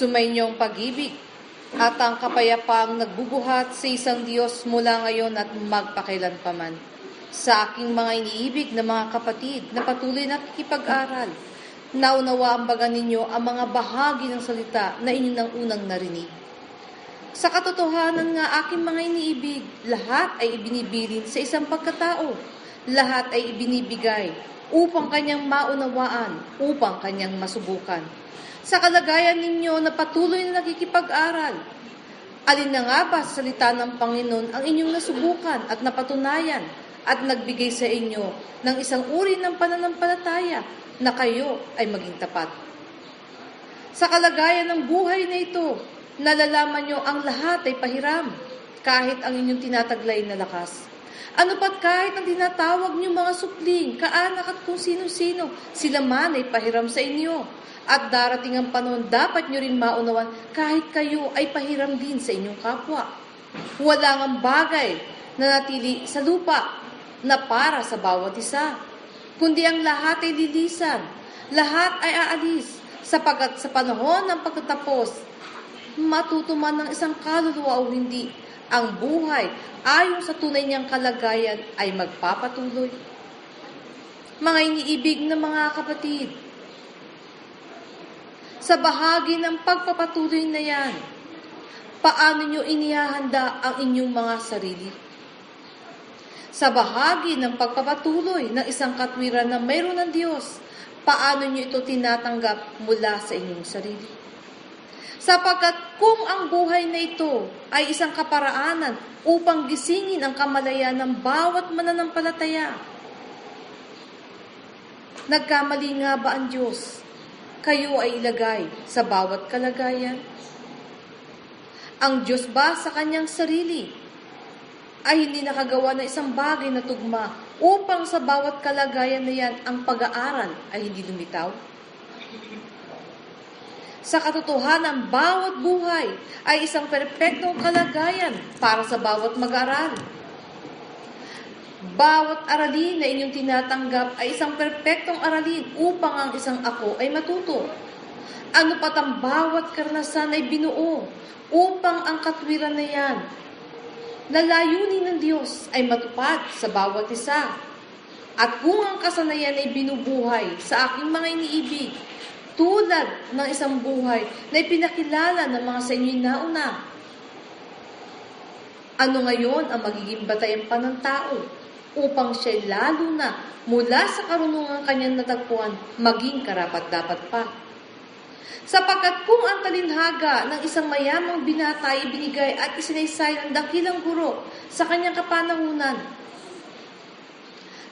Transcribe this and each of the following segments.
Sumainyong pag-ibig at ang kapayapaang nagbubuhat sa isang Diyos mula ngayon at magpakailanpaman. Sa aking mga iniibig na mga kapatid na patuloy na kikipag-aral, naunawa ang baga ninyo ang mga bahagi ng salita na inyo nang unang narinig. Sa katotohanan nga aking mga iniibig, lahat ay ibinibilin sa isang pagkatao. Lahat ay ibinibigay upang kanyang maunawaan, upang kanyang masubukan. Sa kalagayan ninyo na patuloy na nakikipag-aral, alin na nga ba sa salita ng Panginoon ang inyong nasubukan at napatunayan at nagbigay sa inyo ng isang uri ng pananampalataya na kayo ay maging tapat. Sa kalagayan ng buhay na ito, nalalaman nyo ang lahat ay pahiram, kahit ang inyong tinataglay na lakas. Ano pat kahit ang tinatawag nyo mga supling, kaanak at kung sino-sino, sila man ay pahiram sa inyo. At darating ang panahon, dapat nyo rin maunawan kahit kayo ay pahiram din sa inyong kapwa. Wala ang bagay na natili sa lupa na para sa bawat isa, kundi ang lahat ay lilisan, lahat ay aalis, sapagat sa panahon ng pagtatapos, matutuman ng isang kaluluwa o hindi, ang buhay ayon sa tunay niyang kalagayan ay magpapatuloy. Mga iniibig na mga kapatid, sa bahagi ng pagpapatuloy na yan, paano nyo inihahanda ang inyong mga sarili? Sa bahagi ng pagpapatuloy ng isang katwiran na mayroon ng Diyos, paano nyo ito tinatanggap mula sa inyong sarili? Sapagkat kung ang buhay na ito ay isang kaparaanan upang gisingin ang kamalayan ng bawat mananampalataya, nagkamali nga ba ang Diyos? Kayo ay ilagay sa bawat kalagayan? Ang Diyos ba sa kanyang sarili ay hindi nakagawa ng isang bagay na tugma upang sa bawat kalagayan na yan ang pag-aaral ay hindi lumitaw? Sa katotohanan, bawat buhay ay isang perpektong kalagayan para sa bawat mag-aral. Bawat aralin na inyong tinatanggap ay isang perpektong aralin upang ang isang ako ay matuto. Ano pat ang bawat karanasan ay binuo upang ang katwiran na yan na layunin ng Diyos ay matupad sa bawat isa. At kung ang kasanayan ay binubuhay sa aking mga iniibig, tulad ng isang buhay na ipinakilala ng mga sa inyo'y nauna. Ano ngayon ang magiging batayan pa ng tao upang siya lalo na mula sa karunungan kanyang natagpuan maging karapat-dapat pa? Sapagkat kung ang talinhaga ng isang mayamang binata ay ibinigay at isinaysay ng dakilang guro sa kanyang kapanahunan,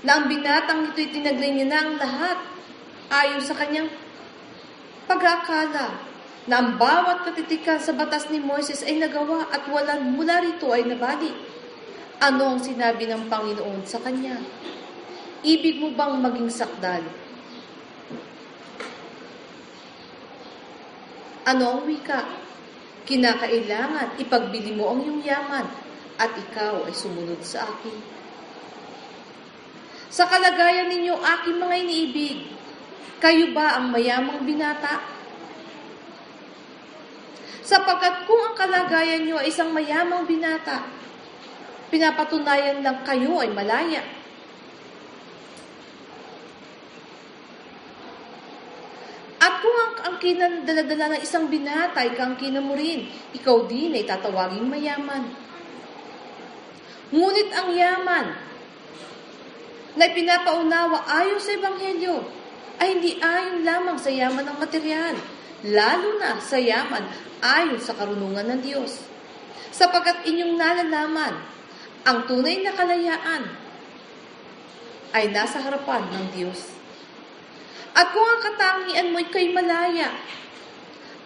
na ang binatang ito'y tinaglay niya na ang lahat ayon sa kanyang pag-aakala na ang bawat katitikan sa batas ni Moises ay nagawa at walang mula rito ay nabalik. Ano ang sinabi ng Panginoon sa kanya? Ibig mo bang maging sakdal? Ano ang wika? Kinakailangan ipagbili mo ang iyong yaman at ikaw ay sumunod sa akin. Sa kalagayan ninyo, aking mga iniibig, kayo ba ang mayamang binata? Sapagkat kung ang kalagayan nyo ay isang mayamang binata, pinapatunayan lang kayo ay malaya. At kung ang, ang kinadaladala ng isang binata kang mo rin, ikaw din ay tatawaging mayaman. Ngunit ang yaman na pinapaunawa ayon sa Ebanghelyo ay hindi ayon lamang sa yaman ng material, lalo na sa yaman ayon sa karunungan ng Diyos. Sapagkat inyong nalalaman, ang tunay na kalayaan ay nasa harapan ng Diyos. At kung ang katangian mo ay malaya,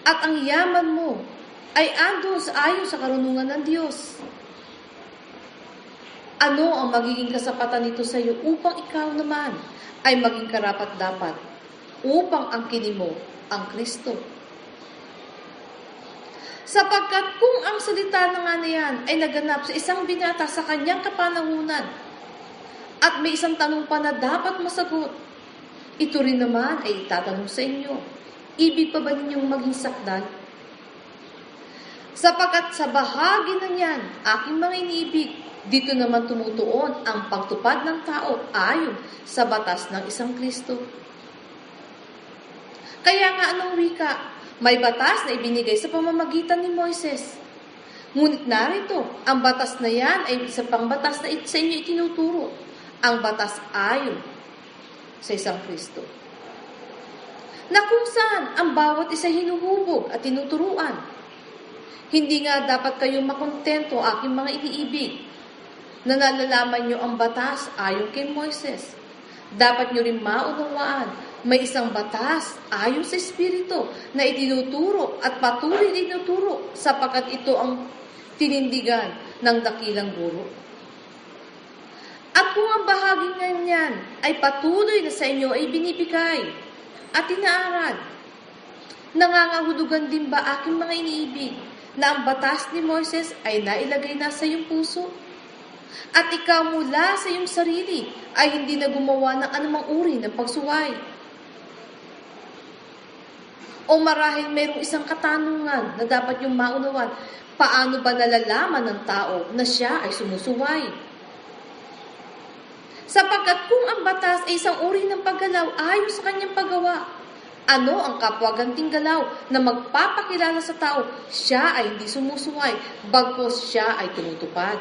at ang yaman mo ay andun sa ayon sa karunungan ng Diyos, ano ang magiging kasapatan nito sa iyo upang ikaw naman ay maging karapat-dapat upang angkinin mo ang Kristo? Sapagkat kung ang salita na nga na yan ay naganap sa isang binata sa kanyang kapanahunan at may isang tanong pa na dapat masagot, ito rin naman ay itatanong sa inyo. Ibig pa ba ninyong maging sakdal? Sapagkat sa bahagi na niyan, aking mga iniibig, dito naman tumutuon ang pagtupad ng tao ayon sa batas ng isang Kristo. Kaya nga anong wika, may batas na ibinigay sa pamamagitan ni Moises. Ngunit narito, ang batas na yan ay isa pang na sa inyo itinuturo. Ang batas ayon sa isang Kristo. Na kung saan ang bawat isa hinuhubog at tinuturuan. Hindi nga dapat kayong makontento aking mga iniibig na nalalaman nyo ang batas ayon kay Moises. Dapat nyo rin maunawaan may isang batas ayon sa Espiritu na itinuturo at patuloy tinuturo sapagkat ito ang tinindigan ng dakilang guro. At kung ang bahagi nga niyan ay patuloy na sa inyo ay binibigay at inaaral, nangangahulugan din ba aking mga iniibig na ang batas ni Moises ay nailagay na sa iyong puso? At ikaw mula sa iyong sarili ay hindi na gumawa ng anumang uri ng pagsuway. O marahil mayroong isang katanungan na dapat yung maunawan, paano ba nalalaman ng tao na siya ay sumusuway? Sapagkat kung ang batas ay isang uri ng paggalaw ayon sa kanyang paggawa, ano ang kapwaganting galaw na magpapakilala sa tao siya ay hindi sumusuway, bagkos siya ay tumutupad?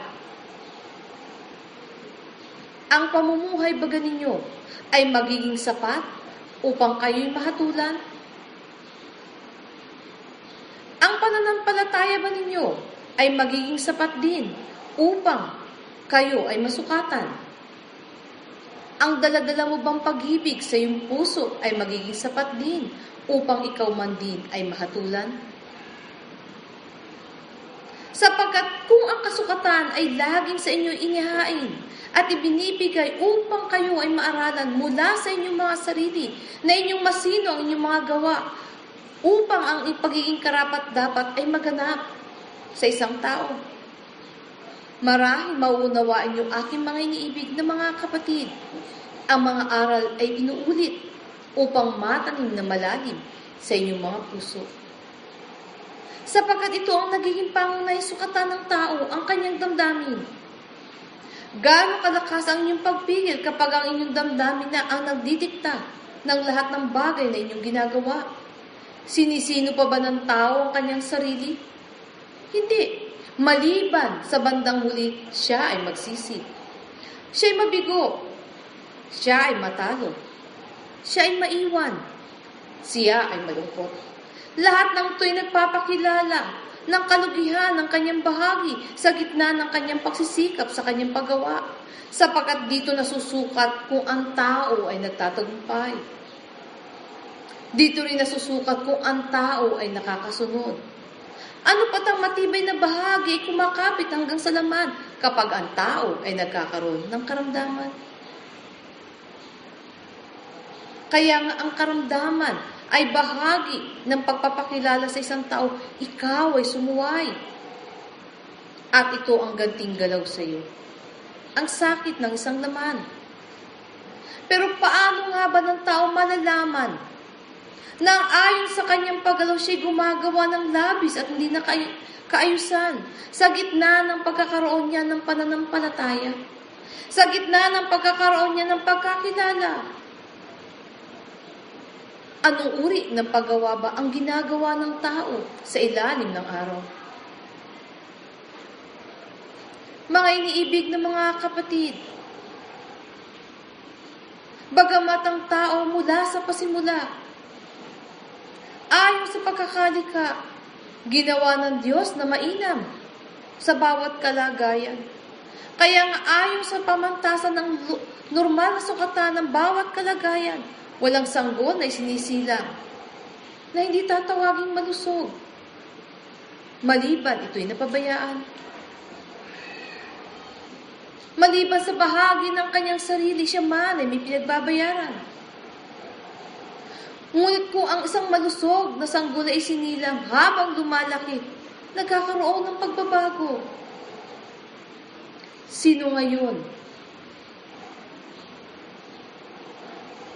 Ang pamumuhay baga ninyo ay magiging sapat upang kayo'y mahatulan? Ang pananampalataya ba ninyo ay magiging sapat din upang kayo ay masukatan? Ang daladala mo bang pag-ibig sa iyong puso ay magiging sapat din upang ikaw man din ay mahatulan? Sapagkat kung ang kasukatan ay laging sa inyo inihain at ibinibigay upang kayo ay maaralan mula sa inyong mga sarili na inyong masino ang inyong mga gawa upang ang pagiging karapat dapat ay maganap sa isang tao. Marahil mauunawaan niyo aking mga iniibig na mga kapatid. Ang mga aral ay inuulit upang matanim na malalim sa inyong mga puso. Sapagkat ito ang nagiging pangunay sukatan ng tao, ang kanyang damdamin. Gaano kalakas ang inyong pagpigil kapag ang inyong damdamin na ang nagdidikta ng lahat ng bagay na inyong ginagawa? Sinisino pa ba ng tao ang kanyang sarili? Hindi. Maliban sa bandang huli, siya ay magsisi. Siya ay mabigo. Siya ay matalo. Siya ay maiwan. Siya ay malungkot. Lahat ng ito'y nagpapakilala ng kalugihan ng kanyang bahagi sa gitna ng kanyang pagsisikap sa kanyang paggawa, sapagkat dito nasusukat kung ang tao ay nagtatagumpay. Dito rin nasusukat kung ang tao ay nakakasunod. Ano patang matibay na bahagi kumakapit hanggang sa laman kapag ang tao ay nagkakaroon ng karamdaman. Kaya nga ang karamdaman ay bahagi ng pagpapakilala sa isang tao, ikaw ay sumuway. At ito ang ganting galaw sa iyo. Ang sakit ng isang laman. Pero paano nga ba ng tao malalaman na ayon sa kanyang paggalaw siya gumagawa ng labis at hindi na kaayusan sa gitna ng pagkakaroon niya ng pananampalataya, sa gitna ng pagkakaroon niya ng pagkakilala. Anong uri ng paggawa ba ang ginagawa ng tao sa ilalim ng araw? Mga iniibig ng mga kapatid, bagamat ang tao mula sa pasimula Ayon sa pagkakalika, ginawa ng Diyos na mainam sa bawat kalagayan. Kaya nga ayon sa pamantasan ng normal na sukatan ng bawat kalagayan, walang sanggol na isinisilang na hindi tatawaging malusog. Maliban ito'y napabayaan. Maliban sa bahagi ng kanyang sarili, siya man ay may pinagbabayaran. Ngunit kung ang isang malusog na sanggol ay sinilang habang lumalaki, nagkakaroon ng pagbabago. Sino ngayon?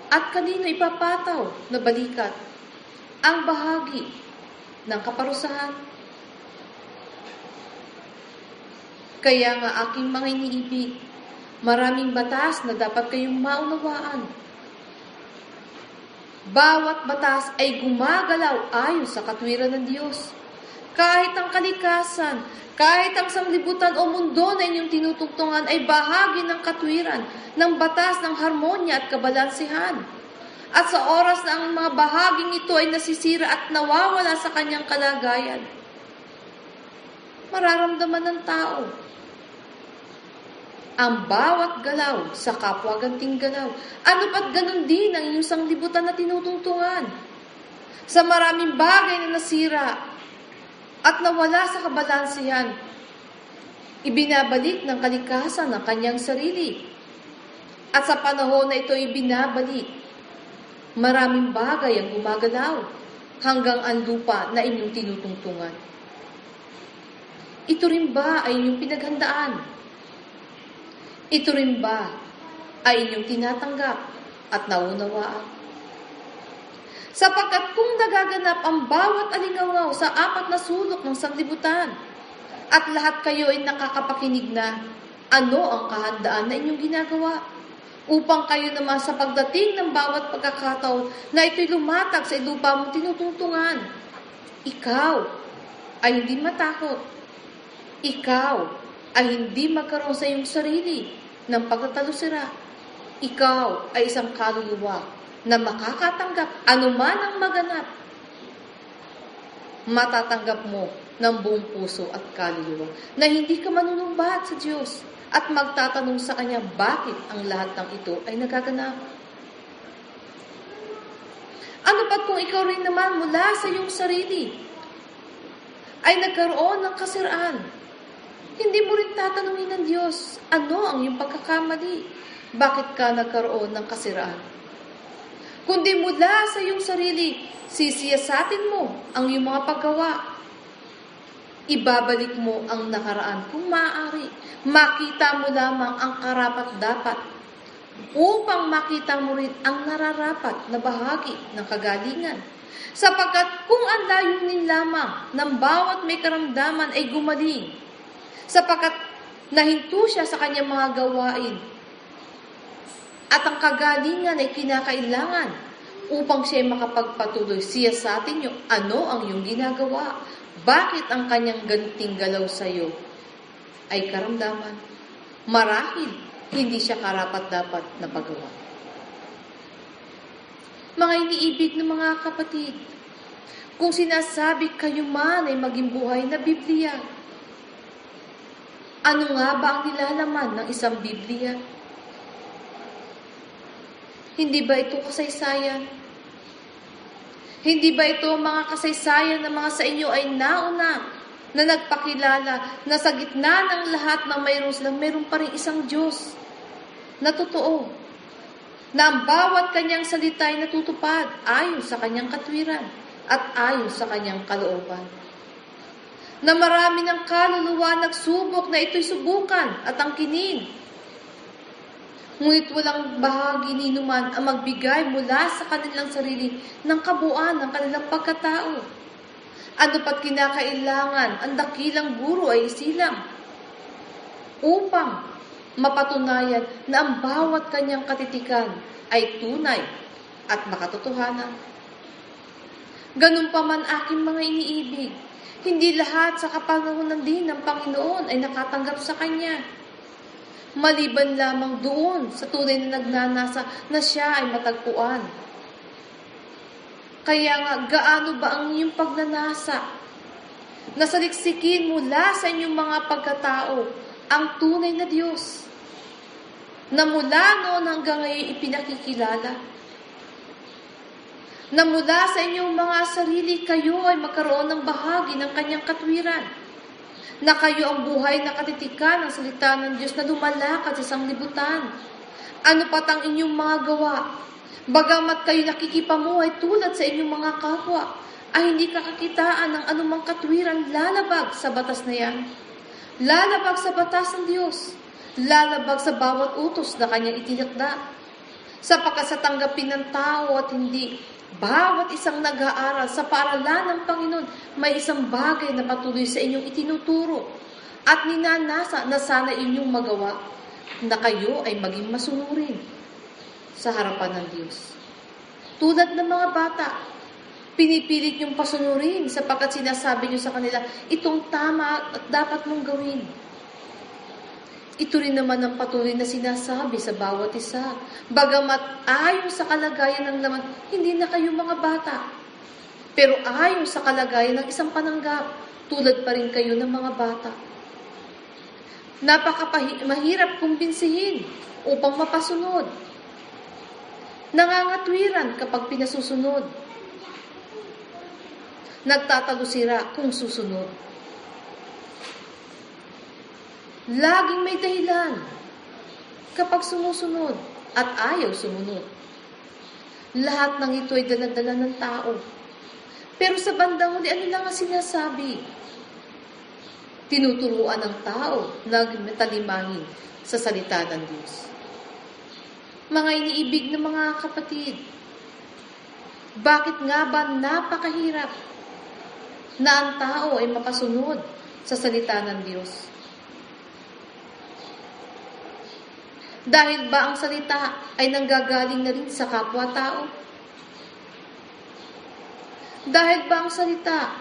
At kanino ipapataw na balikat ang bahagi ng kaparusahan? Kaya nga aking mga iniibig, maraming batas na dapat kayong maunawaan. Bawat batas ay gumagalaw ayon sa katwiran ng Diyos. Kahit ang kalikasan, kahit ang sanglibutan o mundo na inyong tinutugtungan ay bahagi ng katwiran, ng batas ng harmonya at kabalansihan. At sa oras na ang mga bahaging ito ay nasisira at nawawala sa kanyang kalagayan, mararamdaman ng tao ang bawat galaw sa kapwa ganting galaw. Ano ba't ganun din ang iyong sanglibutan na tinutungtungan? Sa maraming bagay na nasira at nawala sa kabalansihan, ibinabalik ng kalikasan ang kanyang sarili. At sa panahon na ito ibinabalik, maraming bagay ang gumagalaw hanggang ang lupa na inyong tinutungtungan. Ito rin ba ay inyong pinaghandaan? Ito rin ba ay inyong tinatanggap at naunawaan? Sapagkat kung nagaganap ang bawat alingawaw sa apat na sulok ng sanglibutan, at lahat kayo ay nakakapakinig na ano ang kahandaan na inyong ginagawa, upang kayo naman sa pagdating ng bawat pagkakataon na ito'y lumatag sa lupa mong tinutungtungan, ikaw ay hindi matakot. Ikaw ay hindi magkaroon sa iyong sarili ng pagtatalusira. Ikaw ay isang kaluluwa na makakatanggap anuman ang maganap. Matatanggap mo ng buong puso at kaluluwa na hindi ka manunumbat sa Diyos at magtatanong sa Kanya bakit ang lahat ng ito ay nagaganap. Ano pa kung ikaw rin naman mula sa iyong sarili ay nagkaroon ng kasiraan hindi mo rin tatanungin ng Diyos, ano ang iyong pagkakamali? Bakit ka nagkaroon ng kasiraan? Kundi mula sa iyong sarili, sisiyasatin mo ang iyong mga paggawa. Ibabalik mo ang nakaraan kung maaari. Makita mo lamang ang karapat-dapat upang makita mo rin ang nararapat na bahagi ng kagalingan. Sapagkat kung ang layunin lamang ng bawat may karamdaman ay gumaling, sapagkat nahinto siya sa kanyang mga gawain. At ang kagalingan ay kinakailangan upang siya makapagpatuloy. Siya sa atin yung ano ang iyong ginagawa. Bakit ang kanyang ganting galaw sa iyo ay karamdaman? Marahil, hindi siya karapat-dapat na pagawa. Mga iniibig ng mga kapatid, kung sinasabi kayo man ay maging buhay na Biblia, ano nga ba ang nilalaman ng isang Biblia? Hindi ba ito kasaysayan? Hindi ba ito mga kasaysayan na mga sa inyo ay nauna na nagpakilala na sa gitna ng lahat ng mayroon silang mayroon pa rin isang Diyos na totoo na ang bawat kanyang salita ay natutupad ayon sa kanyang katwiran at ayon sa kanyang kalooban na marami ng kaluluwa nagsubok na ito'y subukan at angkinin. Ngunit walang bahagi ni numan ang magbigay mula sa kanilang sarili ng kabuuan ng kanilang pagkatao. Ano pat kinakailangan, ang dakilang guro ay isilang upang mapatunayan na ang bawat kanyang katitikan ay tunay at makatotohanan. Ganun pa man aking mga iniibig, hindi lahat sa kapanahonan din ng Panginoon ay nakatanggap sa Kanya. Maliban lamang doon sa tunay na nagnanasa na siya ay matagpuan. Kaya nga, gaano ba ang iyong pagnanasa? Nasaliksikin mula sa inyong mga pagkatao ang tunay na Diyos na mula noon hanggang ngayon ipinakikilala na mula sa inyong mga sarili kayo ay magkaroon ng bahagi ng kanyang katwiran. Na kayo ang buhay na katitikan ng salita ng Diyos na lumalakad sa sanglibutan. Ano pat ang inyong mga gawa? Bagamat kayo nakikipamuhay tulad sa inyong mga kapwa, ay hindi kakakitaan ng anumang katwiran lalabag sa batas na yan. Lalabag sa batas ng Diyos. Lalabag sa bawat utos na kanyang itinakda. Sapagkat sa tanggapin ng tao at hindi bawat isang nag-aaral sa paaralan ng Panginoon, may isang bagay na patuloy sa inyong itinuturo. At ninanasa na sana inyong magawa na kayo ay maging masunurin sa harapan ng Diyos. Tulad ng mga bata, pinipilit yung pasunurin sapagkat sinasabi nyo sa kanila, itong tama at dapat mong gawin. Ito rin naman ang patuloy na sinasabi sa bawat isa. Bagamat ayon sa kalagayan ng laman, hindi na kayo mga bata. Pero ayon sa kalagayan ng isang pananggap, tulad pa rin kayo ng mga bata. Napakahirap kumbinsihin upang mapasunod. Nangangatwiran kapag pinasusunod. Nagtatago sira kung susunod. Laging may dahilan kapag sumusunod at ayaw sumunod. Lahat ng ito ay daladala ng tao. Pero sa bandang huli, ano lang ang sinasabi? Tinuturuan ng tao na matalimahin sa salita ng Diyos. Mga iniibig ng mga kapatid, bakit nga ba napakahirap na ang tao ay mapasunod sa salita ng Diyos? Dahil ba ang salita ay nanggagaling na rin sa kapwa-tao? Dahil ba ang salita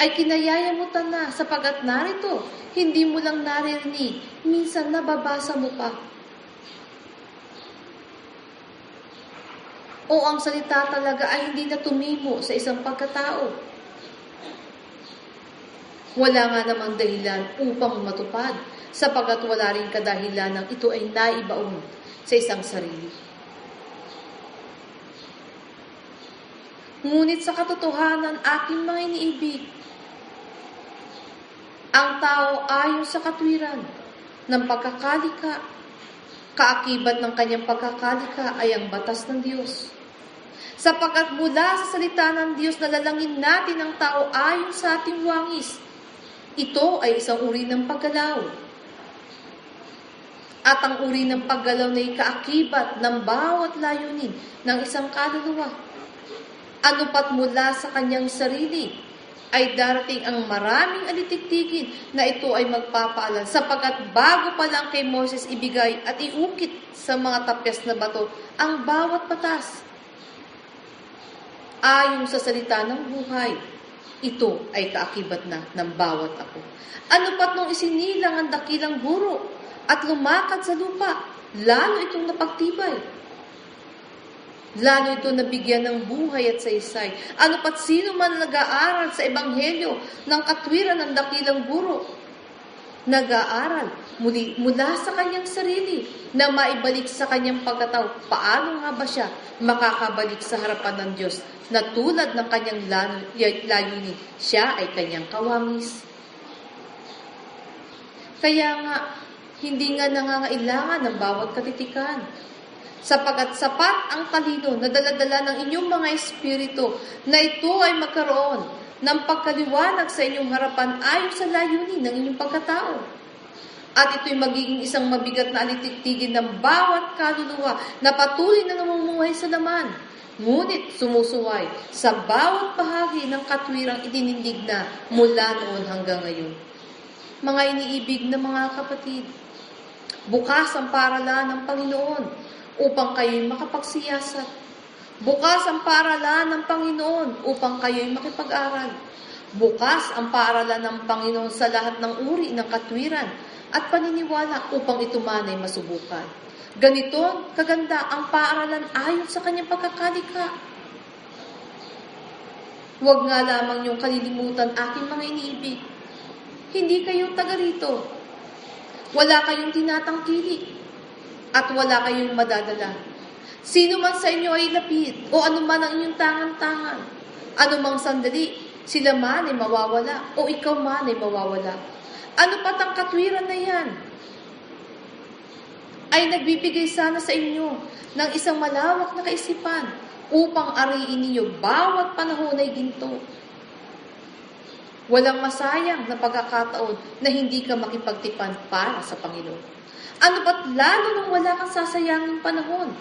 ay kinayayamutan na sapagat narito, hindi mo lang naririnig, minsan nababasa mo pa. O ang salita talaga ay hindi na tumimo sa isang pagkatao. Wala nga namang dahilan upang matupad sapagat wala rin kadahilan ng ito ay naibaon sa isang sarili. Ngunit sa katotohanan, aking mga iniibig, ang tao ayon sa katwiran ng pagkakalika, kaakibat ng kanyang pagkakalika ay ang batas ng Diyos. Sapagkat mula sa salita ng Diyos, nalalangin natin ang tao ayon sa ating wangis. Ito ay isang uri ng paggalaw. At ang uri ng paggalaw na ikaakibat ng bawat layunin ng isang kaluluwa. Ano pat mula sa kanyang sarili, ay darating ang maraming alitiktikin na ito ay magpapaalan sapagkat bago pa lang kay Moses ibigay at iukit sa mga tapyas na bato ang bawat patas. Ayon sa salita ng buhay, ito ay kaakibat na ng bawat ako. Ano pat nung isinilang ang dakilang guro at lumakad sa lupa, lalo itong napagtibay. Lalo ito nabigyan ng buhay at saysay. Ano pat sino man nag-aaral sa ebanghelyo ng katwiran ng dakilang guro, nag-aaral muli, mula sa kanyang sarili na maibalik sa kanyang pagkatao. Paano nga ba siya makakabalik sa harapan ng Diyos na tulad ng kanyang layunin, siya ay kanyang kawamis? Kaya nga, hindi nga nangangailangan ng bawat katitikan sapagat sapat ang talino na daladala ng inyong mga espiritu na ito ay magkaroon ng pagkaliwanag sa inyong harapan ayon sa layunin ng inyong pagkatao. At ito'y magiging isang mabigat na alitiktigin ng bawat kaluluwa na patuloy na namumuhay sa laman. Ngunit sumusuway sa bawat bahagi ng katwirang itinindig na mula noon hanggang ngayon. Mga iniibig na mga kapatid, bukas ang paralan ng Panginoon upang kayo'y makapagsiyasat. Bukas ang paaralan ng Panginoon upang kayo'y makipag-aral. Bukas ang paaralan ng Panginoon sa lahat ng uri ng katwiran at paniniwala upang ito man ay masubukan. Ganito kaganda ang paaralan ayon sa kanyang pagkakalikha. Huwag nga lamang yung kalilimutan aking mga iniibig. Hindi kayo taga rito. Wala kayong tinatangkili at wala kayong madadala. Sino man sa inyo ay lapit o ano man ang inyong tangan-tangan, ano mang sandali, sila man ay mawawala o ikaw man ay mawawala. Ano pat ang katwiran na yan? Ay nagbibigay sana sa inyo ng isang malawak na kaisipan upang ariin ninyo bawat panahon ay ginto. Walang masayang na pagkakataon na hindi ka makipagtipan para sa Panginoon. Ano ba't lalo nang wala kang sasayangin panahon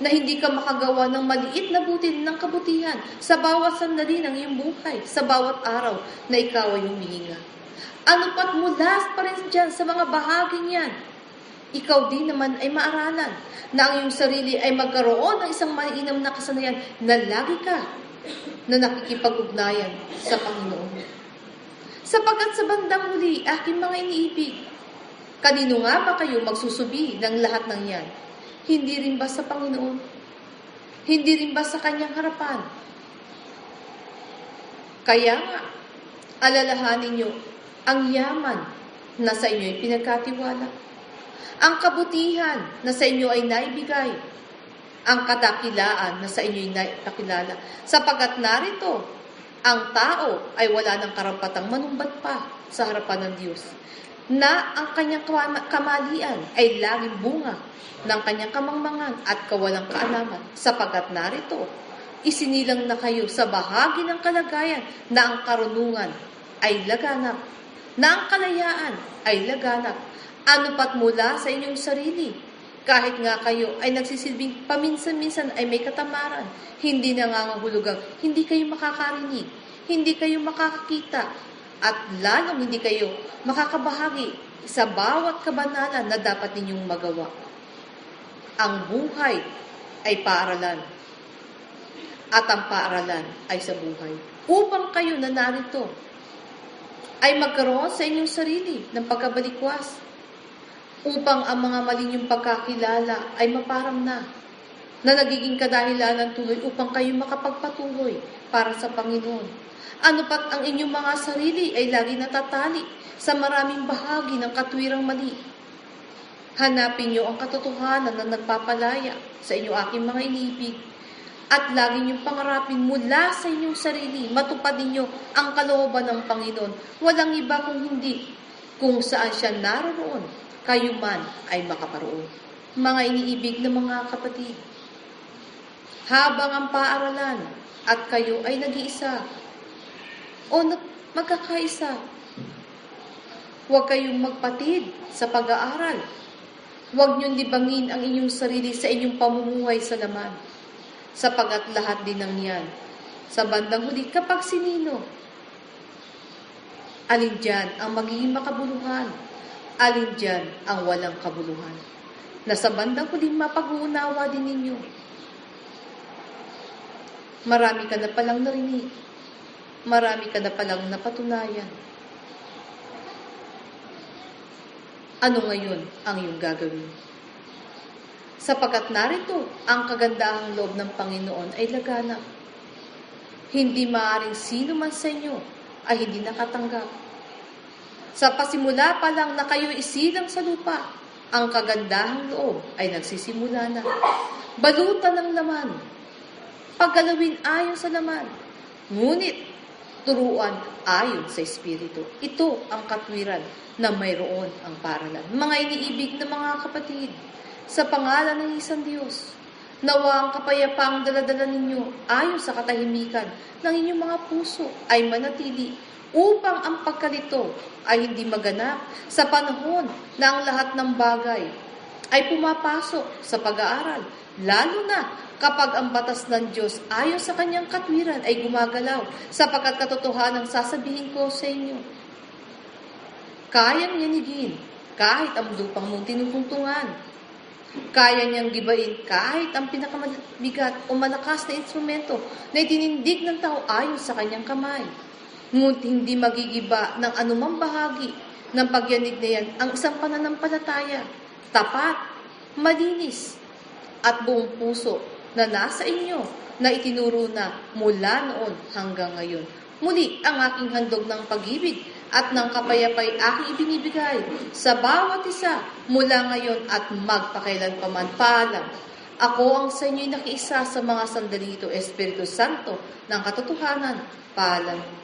na hindi ka makagawa ng maliit na buti ng kabutihan sa bawat sandali ng iyong buhay, sa bawat araw na ikaw ay humihinga. Ano pat mula pa rin dyan sa mga bahaging yan, ikaw din naman ay maaralan na ang iyong sarili ay magkaroon ng isang mainam na kasanayan na lagi ka na nakikipag-ugnayan sa Panginoon. Sapagkat sa bandang huli, aking mga iniibig, kanino nga ba kayo magsusubi ng lahat ng yan? Hindi rin ba sa Panginoon? Hindi rin ba sa kanyang harapan? Kaya nga, alalahanin nyo, ang yaman na sa inyo ay pinagkatiwala. Ang kabutihan na sa inyo ay naibigay. Ang kadakilaan na sa inyo ay naipakilala. Sapagat narito, ang tao ay wala ng karampatang manumbat pa sa harapan ng Diyos na ang kanyang kama- kamalian ay laging bunga ng kanyang kamangmangan at kawalang kaalaman sapagat narito isinilang na kayo sa bahagi ng kalagayan na ang karunungan ay laganap, na ang kalayaan ay laganap, ano pat mula sa inyong sarili. Kahit nga kayo ay nagsisilbing paminsan-minsan ay may katamaran, hindi nangangahulugang, hindi kayo makakarinig, hindi kayo makakakita, at lalong hindi kayo makakabahagi sa bawat kabanalan na dapat ninyong magawa. Ang buhay ay paaralan at ang paaralan ay sa buhay. Upang kayo na narito ay magkaroon sa inyong sarili ng pagkabalikwas. Upang ang mga malinyong pagkakilala ay maparam na na nagiging kadahilanan tuloy upang kayo makapagpatuloy para sa Panginoon. Ano pat ang inyong mga sarili ay lagi natatali sa maraming bahagi ng katwirang mali. Hanapin niyo ang katotohanan na nagpapalaya sa inyo aking mga inibig at lagi niyong pangarapin mula sa inyong sarili, matupad ninyo ang kalooban ng Panginoon. Walang iba kung hindi kung saan siya naroon, kayo man ay makaparoon. Mga iniibig na mga kapatid, habang ang paaralan at kayo ay nag-iisa o magkakaisa, huwag kayong magpatid sa pag-aaral. Huwag niyong libangin ang inyong sarili sa inyong pamumuhay sa laman sapagat lahat din ng yan. Sa bandang huli, kapag sinino, alin dyan ang magiging makabuluhan, alin dyan ang walang kabuluhan. Na sa bandang huli, mapag-uunawa din ninyo. Marami ka na palang narinig. Marami ka na palang napatunayan. Ano ngayon ang iyong gagawin? sapagkat narito ang kagandahang loob ng Panginoon ay laganap. Hindi maaring sino man sa inyo ay hindi nakatanggap. Sa pasimula pa lang na kayo isilang sa lupa, ang kagandahang loob ay nagsisimula na. Balutan ng laman, paggalawin ayon sa laman, ngunit turuan ayon sa Espiritu. Ito ang katwiran na mayroon ang paralan. Mga iniibig na mga kapatid, sa pangalan ng isang Diyos. Nawa ang kapayapaang daladala ninyo ayon sa katahimikan ng inyong mga puso ay manatili upang ang pagkalito ay hindi maganap sa panahon na ang lahat ng bagay ay pumapasok sa pag-aaral, lalo na kapag ang batas ng Diyos ayon sa kanyang katwiran ay gumagalaw sapagkat katotohanan ang sasabihin ko sa inyo. Kayang yanigin kahit ang lupang mong tinutungtungan kaya niyang gibain kahit ang pinakamabigat o malakas na instrumento na itinindig ng tao ayon sa kanyang kamay. Ngunit hindi magigiba ng anumang bahagi ng pagyanig na yan ang isang pananampalataya, tapat, malinis, at buong puso na nasa inyo na itinuro na mula noon hanggang ngayon. Muli ang aking handog ng pag-ibig at ng kapayapay aking ibinibigay sa bawat isa mula ngayon at magpakailan paman paalam. Ako ang sa inyo'y nakiisa sa mga sandali ito, Espiritu Santo, ng katotohanan, paalam.